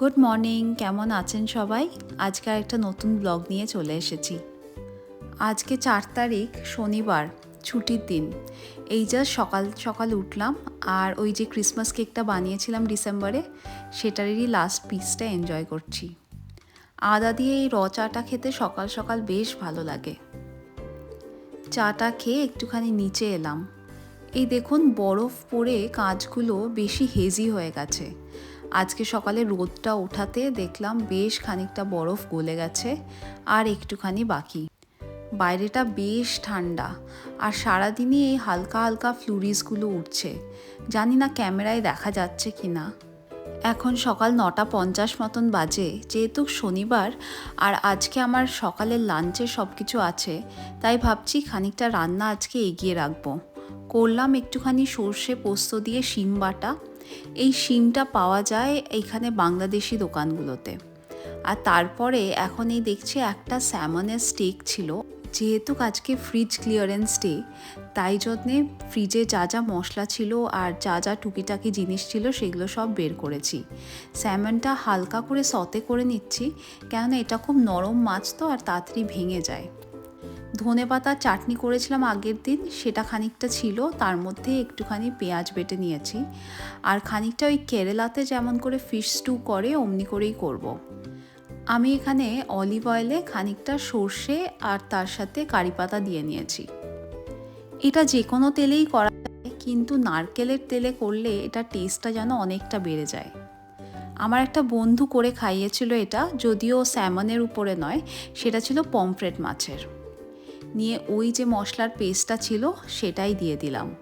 Good morning, কেমন আছেন সবাই? আজকে একটা নতুন ব্লগ নিয়ে চলে এসেছি। আজকে চার তারিখ, শনিবার, ছুটির দিন। এই জাস্ট সকাল সকাল উঠলাম আর ওই যে ক্রিসমাস কেকটা বানিয়েছিলাম ডিসেম্বরে সেটারই লাস্ট পিসটা এনজয় করছি। আদা দিয়ে এই র চাটা খেতে সকাল সকাল বেশ ভালো লাগে। চাটা খেয়ে একটুখানি নিচে এলাম। এই দেখুন, বরফ পড়ে কাঁচগুলো বেশি হেজি হয়ে গেছে। আজকে সকালে রোদটা ওঠাতে দেখলাম বেশ খানিকটা বরফ গলে গেছে আর একটুখানি বাকি। বাইরেটা বেশ ঠান্ডা আর সারাদিনই এই হালকা হালকা ফ্লুরিসগুলো উঠছে। জানি না ক্যামেরায় দেখা যাচ্ছে কি না এখন সকাল নটা পঞ্চাশ মতন বাজে, যেহেতু শনিবার আর আজকে আমার সকালের লাঞ্চে সব কিছু আছে, তাই ভাবছি খানিকটা রান্না আজকে এগিয়ে রাখব। করলাম একটুখানি সর্ষে পোস্ত দিয়ে শিম বাটা এই শিমটা পাওয়া যায় এইখানে বাংলাদেশি দোকানগুলোতে। আর তারপরে এখন এই দেখছি একটা স্যামনের স্টেক ছিল। যেহেতু আজকে ফ্রিজ ক্লিয়ারেন্স ডে তাই জন্যে ফ্রিজে যা যা মশলা ছিল আর যা যা টুকিটাকি জিনিস ছিল সেগুলো সব বের করেছি। স্যামনটা হালকা করে সতে করে নিচ্ছি, কেননা এটা খুব নরম মাছ তো আর তাড়াতাড়ি ভেঙে যায়। ধনে পাতা চাটনি করেছিলাম আগের দিন, সেটা খানিকটা ছিল, তার মধ্যে একটুখানি পেঁয়াজ বেটে নিয়েছি। আর খানিকটা ওই কেরালাতে যেমন করে ফিশ স্টু করে, অমনি করেই করব। আমি এখানে অলিভ অয়েলে খানিকটা সর্ষে আর তার সাথে কারি পাতা দিয়ে নিয়েছি। এটা যে কোনো তেলেই করা যায়, কিন্তু নারকেলের তেলে করলে এটা টেস্টটা যেন অনেকটা বেড়ে যায়। আমার একটা বন্ধু করে খাইয়েছিল এটা, যদিও স্যামনের উপরে নয়, সেটা ছিল পমফ্রেট মাছের। নিয়ে ওই যে মশলার পেস্টটা ছিল, সেটাই দিয়ে দিলাম।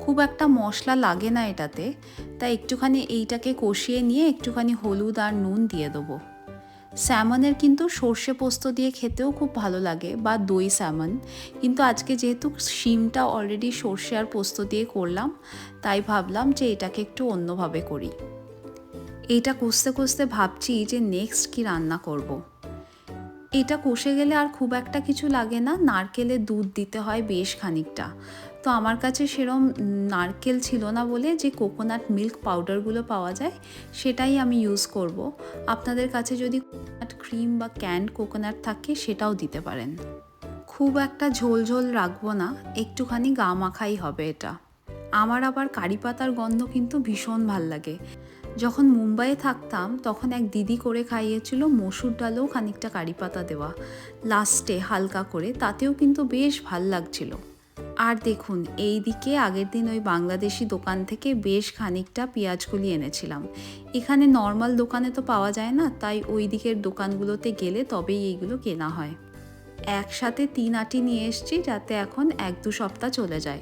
খুব একটা মশলা লাগে না এটাতে, তাই একটুখানি এইটাকে কষিয়ে নিয়ে একটুখানি হলুদ আর নুন দিয়ে দেবো। স্যামনের কিন্তু সর্ষে পোস্ত দিয়ে খেতেও খুব ভালো লাগে, বা দই স্যামন। কিন্তু আজকে যেহেতু শিমটা অলরেডি সর্ষে আর পোস্ত দিয়ে করলাম, তাই ভাবলাম যে এটাকে একটু অন্যভাবে করি। এইটা কষতে কষতে ভাবছি যে নেক্সট কি রান্না করব। এটা কষে গেলে আর খুব একটা কিছু লাগে না। নারকেলের দুধ দিতে হয় বেশ খানিকটা। তো আমার কাছে সেরম নারকেল ছিল না বলে যে কোকোনাট মিল্ক পাউডারগুলো পাওয়া যায়, সেটাই আমি ইউজ করব। আপনাদের কাছে যদি কোকোনাট ক্রিম বা ক্যান্ড কোকোনাট থাকে, সেটাও দিতে পারেন। খুব একটা ঝোল ঝোল রাখব না, একটুখানি গা মাখাই হবে এটা। আমার আবার কারি পাতার গন্ধ কিন্তু ভীষণ ভালো লাগে। যখন মুম্বাইয়ে থাকতাম, তখন এক দিদি করে খাইয়েছিল মসুর ডালেও খানিকটা কারি পাতা দেওয়া। লাস্টে হালকা করে, তাতেও কিন্তু বেশ ভালো লাগছিল। আর দেখুন, এই দিকে আগের দিন ওই বাংলাদেশি দোকান থেকে বেশ খানিকটা পেঁয়াজগুলি এনেছিলাম। এখানে নর্মাল দোকানে তো পাওয়া যায় না, তাই ওই দিকের দোকানগুলোতে গেলে তবেই এইগুলো কেনা হয়। একসাথে তিন আটি নিয়ে এসছি, যাতে এখন এক দু সপ্তাহ চলে যায়।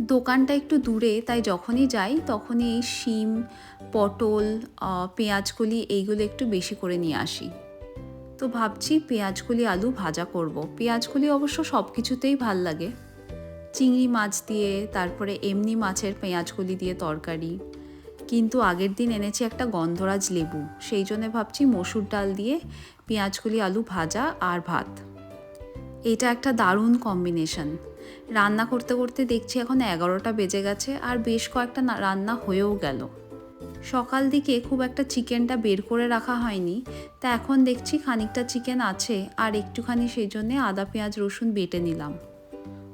দোকানটা একটু দূরে, তাই যখনই যাই তখনই এই শিম, পটল পেঁয়াজকলি এইগুলো একটু বেশি করে নিয়ে আসি। তো ভাবছি পেঁয়াজকলি আলু ভাজা করব। পেঁয়াজকলি অবশ্য সব কিছুতেই ভালো লাগে। চিংড়ি মাছ দিয়ে, তারপরে এমনি মাছের পেঁয়াজকলি দিয়ে তরকারি। কিন্তু আগের দিন এনেছি একটা গন্ধরাজ লেবু, সেই জন্য ভাবছি মসুর ডাল দিয়ে পেঁয়াজকলি আলু ভাজা আর ভাত। এটা একটা দারুণ কম্বিনেশন রান্না করতে করতে দেখছি এখন এগারোটা বেজে গেছে আর বেশ কয়েকটা রান্না হয়েও গেল। সকাল দিকে খুব একটা চিকেনটা বের করে রাখা হয়নি, তা এখন দেখছি খানিকটা চিকেন আছে আর একটুখানি সেই জন্যে আদা, পেঁয়াজ, রসুন বেটে নিলাম।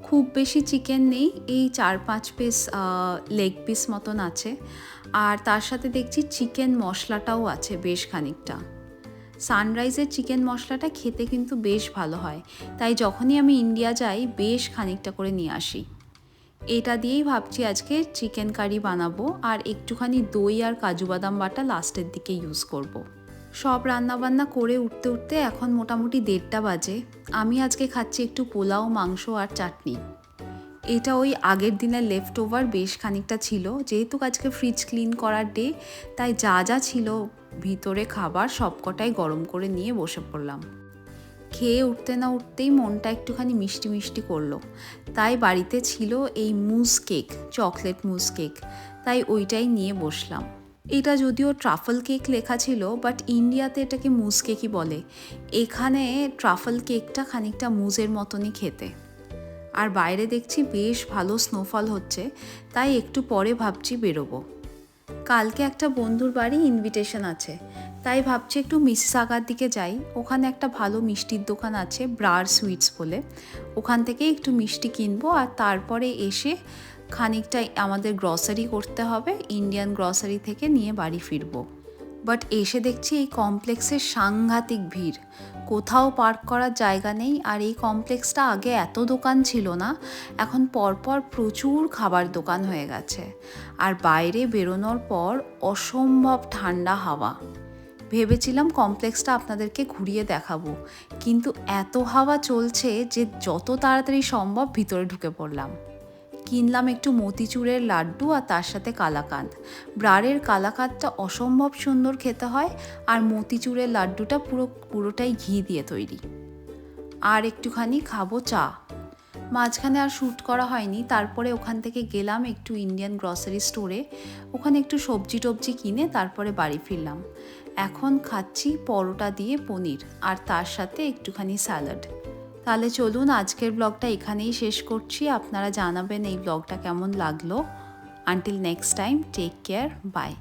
খুব বেশি চিকেন নেই, এই চার পাঁচ পিস লেগ পিস মতন আছে। আর তার সাথে দেখছি চিকেন মশলাটাও আছে বেশ খানিকটা। সানরাইজের চিকেন মশলাটা খেতে কিন্তু বেশ ভালো হয়। তাই যখনই আমি ইন্ডিয়া যাই, বেশ খানিকটা করে নিয়ে আসি। এটা দিয়েই ভাবছি আজকে চিকেন কারি বানাবো আর একটুখানি দই আর কাজু বাদাম বাটা লাস্টের দিকে ইউজ করব। সব রান্নাবান্না করে উঠতে উঠতে এখন মোটামুটি দেড়টা বাজে। আমি আজকে খাচ্ছি একটু পোলাও, মাংস আর চাটনি। এটা ওই আগের দিনের লেফট ওভার বেশ খানিকটা ছিল। যেহেতু আজকে ফ্রিজ ক্লিন করার ডে তাই যা যা ছিল ভিতরে খাবার সবকটাই গরম করে নিয়ে বসে পড়লাম। খেয়ে উঠতে না উঠতেই মনটা একটুখানি মিষ্টি মিষ্টি করল। তাই বাড়িতে ছিল এই mousse cake, chocolate mousse cake. তাই ওইটাই নিয়ে বসলাম। এটা যদিও ট্রাফল কেক লেখা ছিল, বাট ইন্ডিয়াতে এটাকে মুজ কেকই বলে। এখানে ট্রাফল কেকটা খানিকটা মুজের মতনই খেতে। আর বাইরে দেখছি বেশ ভালো স্নোফল হচ্ছে, তাই একটু পরে ভাবছি বেরোবো। কালকে একটা বন্ধুর বাড়ি ইনভিটেশন আছে। তাই ভাবছি একটু মিসিসাগার দিকে যাই। ওখানে একটা ভালো মিষ্টির দোকান আছে, ব্রার সুইটস বলে। ওখান থেকে একটু মিষ্টি কিনবো আর তারপরে এসে খানিকটা আমাদের গ্রসারি করতে হবে ইন্ডিয়ান গ্রসারি থেকে নিয়ে বাড়ি ফিরবো। বাট এসে দেখছি এই কমপ্লেক্সের সাংঘাতিক ভিড়। কোথাও পার্ক করার জায়গা নেই আর এই কমপ্লেক্সটা আগে এত দোকান ছিল না, এখন পরপর প্রচুর খাবার দোকান হয়ে গেছে। আর বাইরে বেরোনোর পর অসম্ভব ঠান্ডা হাওয়া। ভেবেছিলাম কমপ্লেক্সটা আপনাদেরকে ঘুরিয়ে দেখাবো, কিন্তু এত হাওয়া চলছে যে যত তাড়াতাড়ি সম্ভব ভিতরে ঢুকে পড়লাম। কিনলাম একটু মতিচুরের লাড্ডু আর তার সাথে কালাকাঁদ। ব্রারের কালাকাঁদটা অসম্ভব সুন্দর খেতে হয় আর মতিচুরের লাড্ডুটা পুরো, পুরোটাই ঘি দিয়ে তৈরি। আর একটুখানি খাব চা। মাঝখানে আর শ্যুট করা হয়নি, তারপরে ওখান থেকে গেলাম একটু ইন্ডিয়ান গ্রসারি স্টোরে। ওখানে একটু সবজি টবজি কিনে তারপরে বাড়ি ফিরলাম। এখন খাচ্ছি পরোটা দিয়ে পনির আর তার সাথে একটুখানি স্যালাড। তাহলে চলুন আজকের ব্লগটা এখানেই শেষ করছি। আপনারা জানাবেন এই ব্লগটা কেমন লাগল। Until next time take care bye